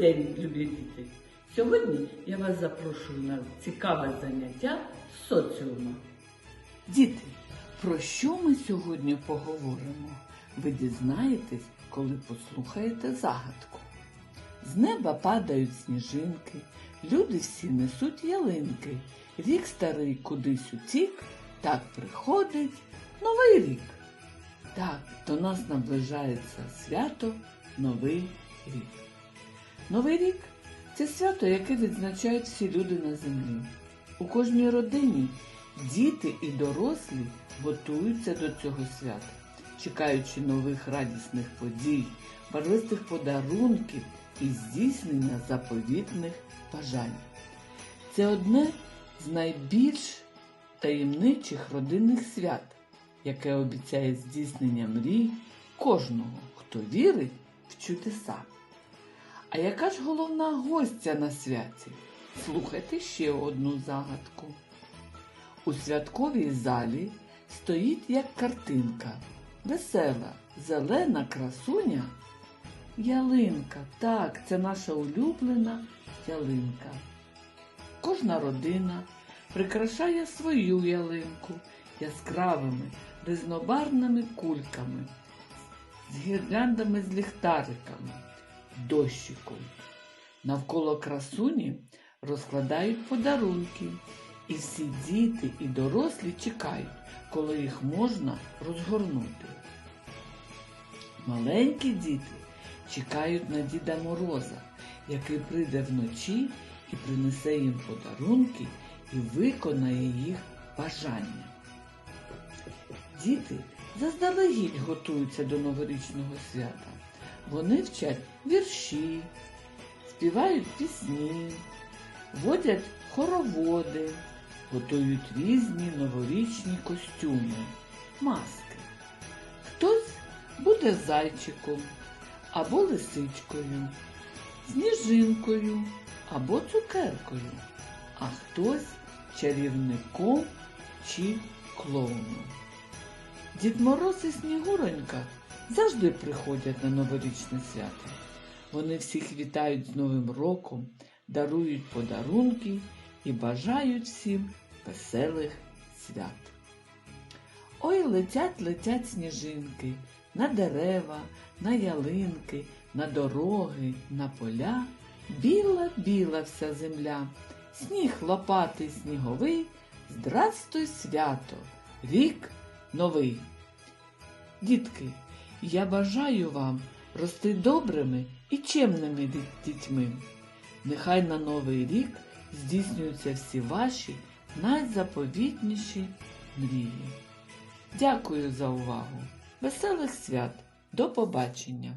День, любі діти! Сьогодні я вас запрошую на цікаве заняття з соціуму. Діти, про що ми сьогодні поговоримо? Ви дізнаєтесь, коли послухаєте загадку. З неба падають сніжинки, люди всі несуть ялинки. Рік старий кудись утік, так приходить новий рік. Так, до нас наближається свято Новий рік. Новий рік це свято, яке відзначають всі люди на землі. У кожній родині діти і дорослі готуються до цього свята, чекаючи нових радісних подій, барвистих подарунків і здійснення заповітних бажань. Це одне з найбільш таємничих родинних свят, яке обіцяє здійснення мрій кожного, хто вірить в чудеса. А яка ж головна гостя на святі? Слухайте ще одну загадку. У святковій залі стоїть як картинка, весела, зелена красуня. Ялинка, так, це наша улюблена ялинка. Кожна родина прикрашає свою ялинку яскравими різнобарвними кульками, з гірляндами з ліхтариками, дощиком. Навколо красуні розкладають подарунки, і всі діти і дорослі чекають, коли їх можна розгорнути. Маленькі діти чекають на Діда Мороза, який прийде вночі і принесе їм подарунки і виконає їх бажання. Діти заздалегідь готуються до новорічного свята. Вони вчать вірші, співають пісні, водять хороводи, готують різні новорічні костюми, маски. Хтось буде зайчиком або лисичкою, сніжинкою або цукеркою, а хтось чарівником чи клоуном. Дід Мороз і Снігуронька завжди приходять на новорічне свято. Вони всіх вітають з Новим роком, дарують подарунки і бажають всім веселих свят. Ой, летять, летять сніжинки на дерева, на ялинки, на дороги, на поля. Біла, біла вся земля, сніг лопатий сніговий, Здравствуй, свято, рік новий. Дітки, я бажаю вам рости добрими і чемними дітьми. Нехай на новий рік здійснюються всі ваші найзаповітніші мрії. Дякую за увагу. Веселих свят! До побачення!